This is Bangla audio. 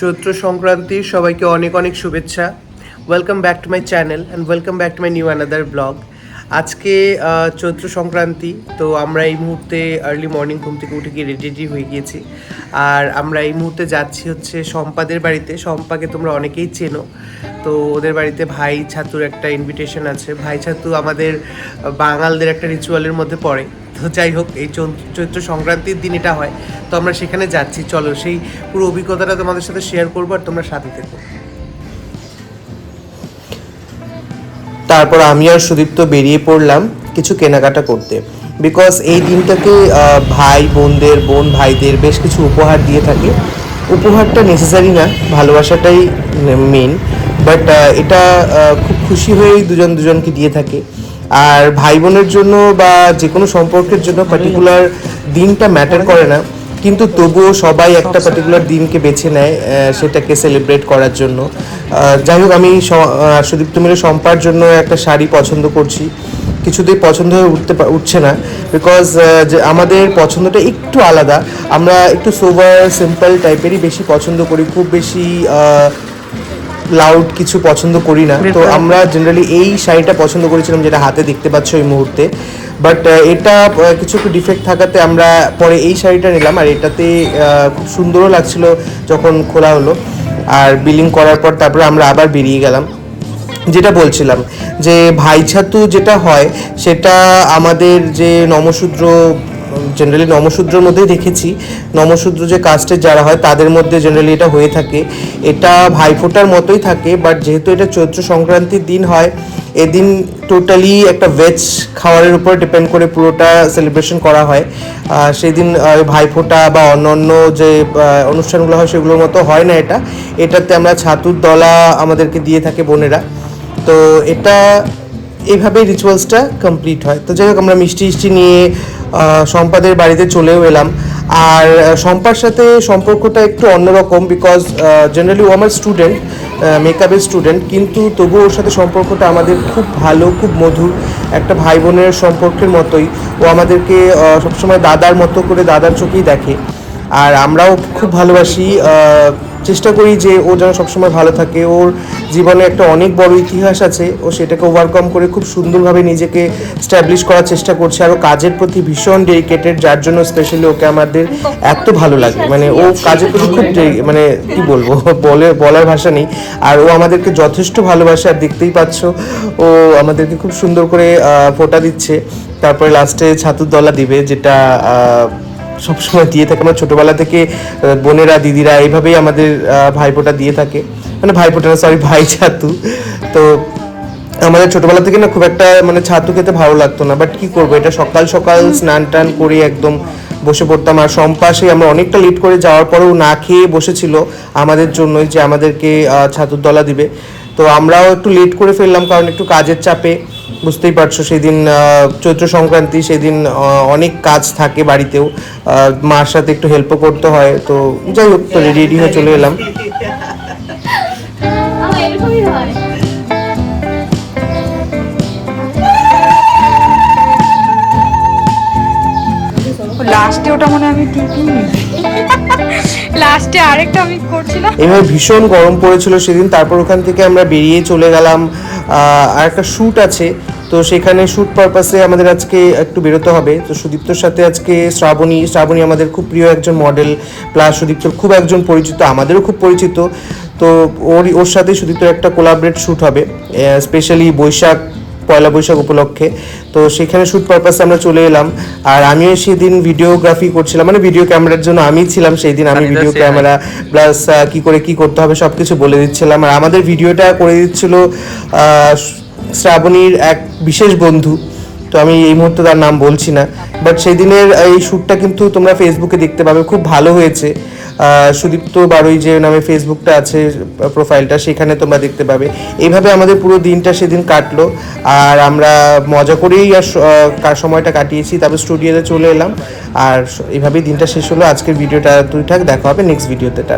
চৈত্র সংক্রান্তির সবাইকে অনেক অনেক শুভেচ্ছা। Welcome back to my channel and welcome back to my new another blog আজকে চৈত্র সংক্রান্তি, তো আমরা এই মুহূর্তে আর্লি মর্নিং ঘুম থেকে উঠে গিয়ে রেডি হয়ে গিয়েছি। আর আমরা এই মুহূর্তে যাচ্ছি হচ্ছে শম্পাদের বাড়িতে। শম্পাকে তোমরা অনেকেই চেনো। তো ওদের বাড়িতে ভাই ছাতুর একটা ইনভিটেশন আছে। ভাই ছাতু আমাদের বাঙালদের একটা রিচুয়ালের মধ্যে পড়ে। তো যাই হোক, এই চৈত্র সংক্রান্তির দিন এটা হয়। তো আমরা সেখানে যাচ্ছি। চলো, সেই পুরো অভিজ্ঞতাটা তোমাদের সাথে শেয়ার করব আর তোমরা সাথে থেকো। তারপর আমি আর সুদীপ্ত বেরিয়ে পড়লাম কিছু কেনাকাটা করতে। বিকজ এই দিনটাকে ভাই, বোনদের, বোন ভাইদের বেশ কিছু উপহার দিয়ে থাকে। উপহারটা নেসেসারি না, ভালোবাসাটাই মেন বাট এটা খুব খুশি হয়েই দুজন দুজনকে দিয়ে থাকে। আর ভাই বোনের জন্য বা যে কোনো সম্পর্কের জন্য পার্টিকুলার দিনটা ম্যাটার করে না। কিন্তু তবুও সবাই একটা পার্টিকুলার দিনকে বেছে নেয় সেটাকে সেলিব্রেট করার জন্য। যাই হোক আমি স- আহ, সুদীপ্ত মিলে সম্পার জন্য একটা শাড়ি পছন্দ করছি। কিছুতেই পছন্দ হয়ে উঠতে উঠছে না। বিকজ যে আমাদের পছন্দটা একটু আলাদা। আমরা একটু সোভার সিম্পল টাইপেরই বেশি পছন্দ করি। খুব বেশি লাউড কিছু পছন্দ করি না। তো আমরা জেনারেলি এই শাড়িটা পছন্দ করেছিলাম যেটা হাতে দেখতে পাচ্ছ এই মুহূর্তে। বাট এটা কিছু একটু ডিফেক্ট থাকাতে আমরা পরে এই শাড়িটা নিলাম আর এটাতে খুব সুন্দরও লাগছিল যখন খোলা হলো। আর বিলিং করার পর তারপরে আমরা আবার বেরিয়ে গেলাম। যেটা বলছিলাম যে ভাই ছাতু যেটা হয় সেটা আমাদের যে নমশূদ্র জেনারেলি নমশূদ্রের মধ্যেই দেখেছি। নমশূদ্র যে কাস্টের যারা হয়, তাদের মধ্যে জেনারেলি এটা হয়ে থাকে। এটা ভাইফোঁটার মতোই থাকে বাট যেহেতু এটা চৈত্র সংক্রান্তির দিন হয়, এদিন টোটালি একটা ভেজ খাবারের উপর ডিপেন্ড করে পুরোটা সেলিব্রেশন করা হয়। সেদিন ভাইফোঁটা বা অন্যান্য যে অনুষ্ঠানগুলো হয়, সেগুলোর মতো হয় না এটা। এটাতে আমরা ছাতুর দলা আমাদেরকে দিয়ে থাকে বোনেরা। তো এটা এইভাবেই রিচুয়ালসটা কমপ্লিট হয়। তো যাই হোক, আমরা মিষ্টি মিষ্টি নিয়ে সম্পাদের বাড়িতে চলেও এলাম। আর সম্পার সাথে সম্পর্কটা একটু অন্যরকম বিকজ জেনারেলি ও আমার স্টুডেন্ট মেকআপের স্টুডেন্ট কিন্তু তবুও ওর সাথে সম্পর্কটা আমাদের খুব ভালো, খুব মধুর একটা ভাই বোনের সম্পর্কের মতোই। ও আমাদেরকে সবসময় দাদার মতো করে দাদার চোখেই দেখে। আর আমরাও খুব ভালোবাসি চেষ্টা করি যে ও যেন সবসময় ভালো থাকে। ওর জীবনে একটা অনেক বড় ইতিহাস আছে। ও সেটাকে ওভারকাম করে খুব সুন্দরভাবে নিজেকে স্ট্যাবলিশ করার চেষ্টা করছে। আর ও কাজের প্রতি ভীষণ ডেডিকেটেড যার জন্য স্পেশালি ওকে আমাদের এত ভালো লাগে। মানে ও কাজের প্রতি খুব মানে কি বলব? বলে বলার ভাষা নেই। আর ও আমাদেরকে যথেষ্ট ভালোবাসে, আর দেখতেই পাচ্ছ ও আমাদেরকে খুব সুন্দর করে ফোঁটা দিচ্ছে। তারপরে লাস্টে ছাতুর দলা দিবে, যেটা সবসময় দিয়ে থাকে। আমরা ছোটবেলা থেকে বোনেরা দিদিরা এইভাবেই আমাদের আহ, ভাইফোঁটা দিয়ে থাকে। মানে ভাইফোঁটা না সরি ভাই ছাতু। তো আমাদের ছোটবেলা থেকে না খুব একটা মানে ছাতু খেতে ভালো লাগতো না। বাট কি করব এটা সকাল সকাল স্নান টান করে একদম বসে পড়তাম। আর সম্পাশে আমরা অনেকটা লেট করে যাওয়ার পরেও না খেয়ে বসেছিল আমাদের জন্যই যে আমাদেরকে ছাতুর দলা দিবে। তো আমরাও একটু লেট করে ফেললাম কারণ একটু কাজের চাপে। বুঝতেই পারছ সেদিন আহ, চৈত্র সংক্রান্তি সেদিন আহ, অনেক কাজ থাকে বাড়িতেও। মার সাথে একটু হেল্পও করতে হয় তো যাই হোক তো রেডি রেডি হয়ে চলে এলাম। লাস্টে ওটা মনে আমি টিপিনি লাস্টে আরেকটা আমি করছিলাম। এভাবে ভীষণ গরম পড়েছিল সেদিন তারপর ওখান থেকে আমরা বেরিয়ে চলে গেলাম। আহ, আর একটা শ্যুট আছে। তো সেখানে শ্যুট পারপাসে আমাদের আজকে একটু বেরোতে হবে। তো সুদীপ্তর সাথে আজকে শ্রাবণী শ্রাবণী আমাদের খুব প্রিয় একজন মডেল প্লাস সুদীপ্তর খুব একজন পরিচিত, আমাদেরও খুব পরিচিত। তো ওর ওর সাথে সুদীপ্তর একটা কোলাবরেট শ্যুট হবে। স্পেশালি বৈশাখ পয়লা বৈশাখ উপলক্ষে। তো সেখানে শ্যুট পারপাসে আমরা চলে এলাম। আর আমিও সেদিন ভিডিওগ্রাফি করছিলাম মানে ভিডিও ক্যামেরার জন্য আমি ছিলাম সেই দিন আমি ভিডিও ক্যামেরা প্লাস কি করে কি করতে হবে সব কিছু বলে দিচ্ছিলাম। আর আমাদের ভিডিওটা করে দিচ্ছিল শ্রাবণীর এক বিশেষ বন্ধু। তো আমি এই মুহূর্তে তার নাম বলছি না। বাট সেই দিনের এই শ্যুটটা কিন্তু তোমরা ফেসবুকে দেখতে পাবে। খুব ভালো হয়েছে। সুদীপ্ত বারোই যে নামে ফেসবুকটা আছে প্রোফাইলটা সেখানে তোমরা দেখতে পাবে। এইভাবে আমাদের পুরো দিনটা সেদিন কাটলো। আর আমরা মজা করেই আর সময়টা কাটিয়েছি, তারপর স্টুডিওতে চলে এলাম। আর এভাবেই দিনটা শেষ হলো। আজকের ভিডিওটা তুই থাক, দেখা হবে নেক্সট ভিডিওতে টাটা।